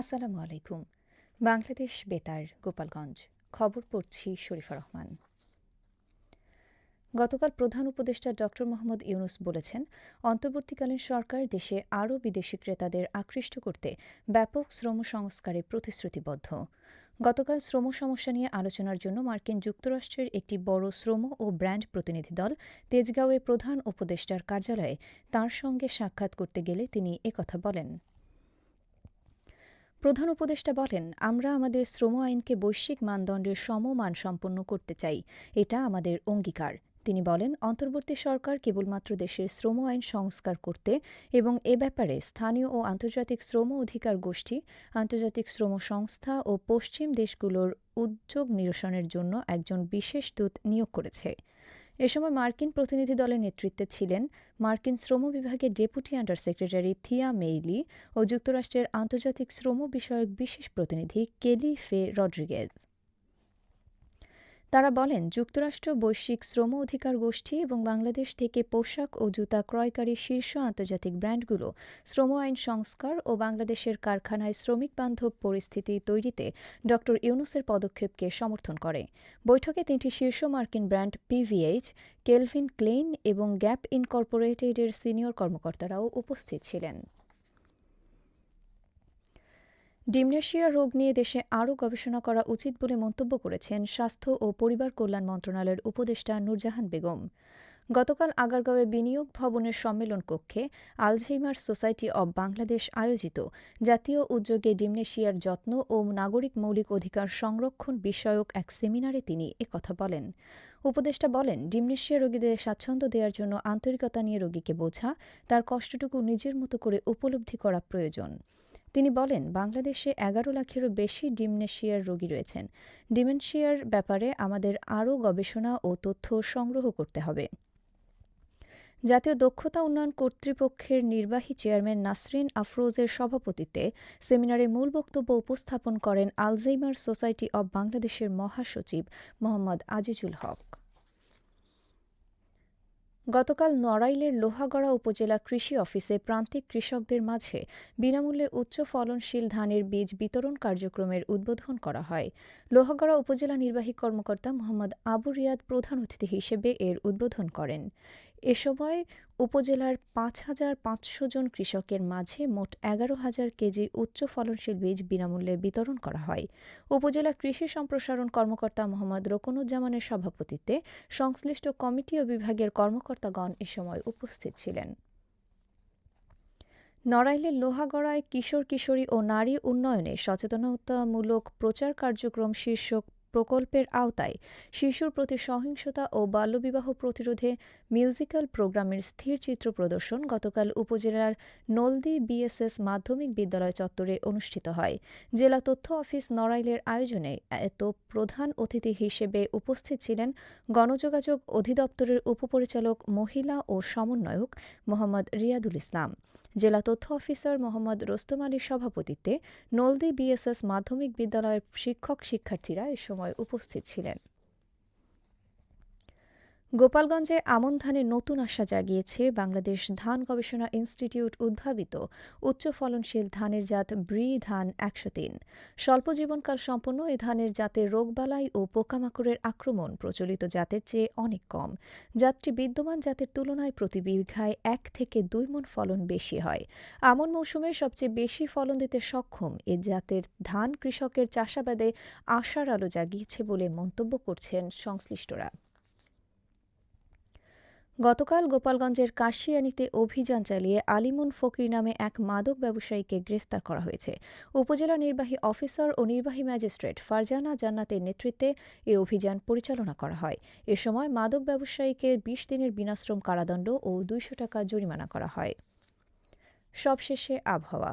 আসসালামু আলাইকুম। বাংলাদেশ বেতার, গোপালগঞ্জ। খবর পড়ছি শরীফা রহমান। গতকাল প্রধান উপদেষ্টা ড. মোহাম্মদ ইউনুস বলেছেন, অন্তর্বর্তীকালীন সরকার দেশে আরও বিদেশি ক্রেতাদের আকৃষ্ট করতে ব্যাপক শ্রম সংস্কারে প্রতিশ্রুতিবদ্ধ। গতকাল শ্রম সমস্যা নিয়ে আলোচনার জন্য মার্কিন যুক্তরাষ্ট্রের একটি বড় শ্রম ও ব্র্যান্ড প্রতিনিধি দল তেজগাঁওয়ে প্রধান উপদেষ্টার কার্যালয়ে তাঁর সঙ্গে সাক্ষাৎ করতে গেলে তিনি একথা বলেন। প্রধান উপদেষ্টা বলেন, আমরা আমাদের শ্রম আইনকে বৈশ্বিক মানদণ্ডের সমমান সম্পন্ন করতে চাই। এটা আমাদের অঙ্গীকার। তিনি বলেন, অন্তর্বর্তী সরকার কেবলমাত্র দেশের শ্রম আইন সংস্কার করতে এবং এ ব্যাপারে স্থানীয় ও আন্তর্জাতিক শ্রম অধিকার গোষ্ঠী, আন্তর্জাতিক শ্রম সংস্থা ও পশ্চিম দেশগুলোর উদ্যোগ নিরসনের জন্য একজন বিশেষ দূত নিয়োগ করেছে। এ সময় মার্কিন প্রতিনিধি দলের নেতৃত্বে ছিলেন মার্কিন শ্রম বিভাগের deputy under secretary Thea Mei Lee ও যুক্তরাষ্ট্রের আন্তর্জাতিক শ্রম বিষয়ক বিশেষ প্রতিনিধি কেলি ফে রড্রিগেজ। তারা বলেন, যুক্তরাষ্ট্র বৈশ্বিক শ্রম অধিকার গোষ্ঠী এবং বাংলাদেশ থেকে পোশাক ও জুতা ক্রয়কারী শীর্ষ আন্তর্জাতিক ব্র্যান্ডগুলো শ্রম আইন সংস্কার ও বাংলাদেশের কারখানায় শ্রমিক বান্ধব পরিস্থিতি তৈরিতে ড. ইউনুসের পদক্ষেপকে সমর্থন করে। বৈঠকে তিনটি শীর্ষ মার্কিন ব্র্যান্ড পিভিএইচ কেলভিন ক্লেইন এবং গ্যাপ ইনকর্পোরেটেডের সিনিয়র কর্মকর্তারাও উপস্থিত ছিলেন। ডিমনেশিয়া রোগ নিয়ে দেশে আরও গবেষণা করা উচিত বলে মন্তব্য করেছেন স্বাস্থ্য ও পরিবার কল্যাণ মন্ত্রণালয়ের উপদেষ্টা নূরজাহান বেগম। গতকাল আগারগাঁওয়ে বিনিয়োগ ভবনের সম্মেলন কক্ষে আলঝেইমার সোসাইটি অব বাংলাদেশ আয়োজিত জাতীয় উদ্যোগে ডিমনেশিয়ার যত্ন ও নাগরিক মৌলিক অধিকার সংরক্ষণ বিষয়ক এক সেমিনারে তিনি একথা বলেন। উপদেষ্টা বলেন, ডিমনেশিয়া রোগীদের স্বাচ্ছন্দ্য দেওয়ার জন্য আন্তরিকতা নিয়ে রোগীকে বোঝা, তার কষ্টটুকু নিজের মতো করে উপলব্ধি করা প্রয়োজন। তিনি বলেন, বাংলাদেশে এগারো লাখেরও বেশি ডিমনেশিয়ার রোগী রয়েছেন। ডিমেনশিয়ার ব্যাপারে আমাদের আরও গবেষণা ও তথ্য সংগ্রহ করতে হবে। জাতীয় দক্ষতা উন্নয়ন কর্তৃপক্ষের নির্বাহী চেয়ারম্যান নাসরিন আফরোজের সভাপতিত্বে সেমিনারে মূল বক্তব্য উপস্থাপন করেন আলজেইমার সোসাইটি অব বাংলাদেশের মহাসচিব মোহাম্মদ আজিজুল হক। গতকাল নড়াইলের লোহাগড়া উপজেলা কৃষি অফিসে প্রান্তিক কৃষকদের মাঝে বিনামূল্যে উচ্চ ফলনশীল ধানের বীজ বিতরণ কার্যক্রমের উদ্বোধন করা হয়। লোহাগড়া উপজেলা নির্বাহী কর্মকর্তা মোহাম্মদ আবু রিয়াদ প্রধান অতিথি হিসেবে এর উদ্বোধন করেন। এ সময় উপজেলার পাঁচ হাজার পাঁচশো জন কৃষকের মাঝে মোট এগারো হাজার কেজি উচ্চ ফলনশীল বীজ বিনামূল্যে বিতরণ করা হয়। উপজেলা কৃষি সম্প্রসারণ কর্মকর্তা মোহাম্মদ রকনুজ্জামানের সভাপতিত্বে সংশ্লিষ্ট কমিটি ও বিভাগের কর্মকর্তাগণ এ সময় উপস্থিত ছিলেন। নড়াইলের লোহাগড়ায় কিশোর কিশোরী ও নারী উন্নয়নে সচেতনতামূলক প্রচার কার্যক্রম শীর্ষক প্রকল্পের আওতায় শিশুর প্রতি সহিংসতা ও বাল্যবিবাহ প্রতিরোধে মিউজিক্যাল প্রোগ্রামের স্থির চিত্র প্রদর্শন গতকাল উপজেলার নলদি বিএসএস মাধ্যমিক বিদ্যালয় চত্বরে অনুষ্ঠিত হয়। জেলা তথ্য অফিস নড়াইলের আয়োজনে এত প্রধান অতিথি হিসেবে উপস্থিত ছিলেন গণযোগাযোগ অধিদপ্তরের উপপরিচালক, মহিলা ও সমন্বয়ক মোহাম্মদ রিয়াদুল ইসলাম। জেলা তথ্য অফিসার মোহাম্মদ রোস্তম আলীর সভাপতিত্বে নলদি বিএসএস মাধ্যমিক বিদ্যালয়ের শিক্ষক শিক্ষার্থীরা এ সময় সময় উপস্থিত ছিলেন। গোপালগঞ্জে আমন ধানের নতুন আশা জাগিয়েছে বাংলাদেশ ধান গবেষণা ইনস্টিটিউট উদ্ভাবিত উচ্চ ফলনশীল ধানের জাত ব্রি ধান একশো তিন। স্বল্প জীবনকাল সম্পন্ন এ ধানের জাতের রোগবালাই ও পোকামাকড়ের আক্রমণ প্রচলিত জাতের চেয়ে অনেক কম। জাতটি বিদ্যমান জাতের তুলনায় প্রতি বিঘায় এক থেকে দুই মন ফলন বেশি হয়। আমন মৌসুমে সবচেয়ে বেশি ফলন দিতে সক্ষম এ জাতের ধান কৃষকের চাষাবাদে আশার আলো জাগিয়েছে বলে মন্তব্য করছেন সংশ্লিষ্টরা। গতকাল গোপালগঞ্জের কাশিয়ানিতে অভিযান চালিয়ে আলিমুন ফকির নামে এক মাদক ব্যবসায়ীকে গ্রেফতার করা হয়েছে। উপজেলা নির্বাহী অফিসার ও নির্বাহী ম্যাজিস্ট্রেট ফারজানা জান্নাতের নেতৃত্বে এ অভিযান পরিচালনা করা হয়। এ সময় মাদক ব্যবসায়ীকে বিশ দিনের বিনাশ্রম কারাদণ্ড ও দুইশো টাকা জরিমানা করা হয়। সবশেষে আবহাওয়া।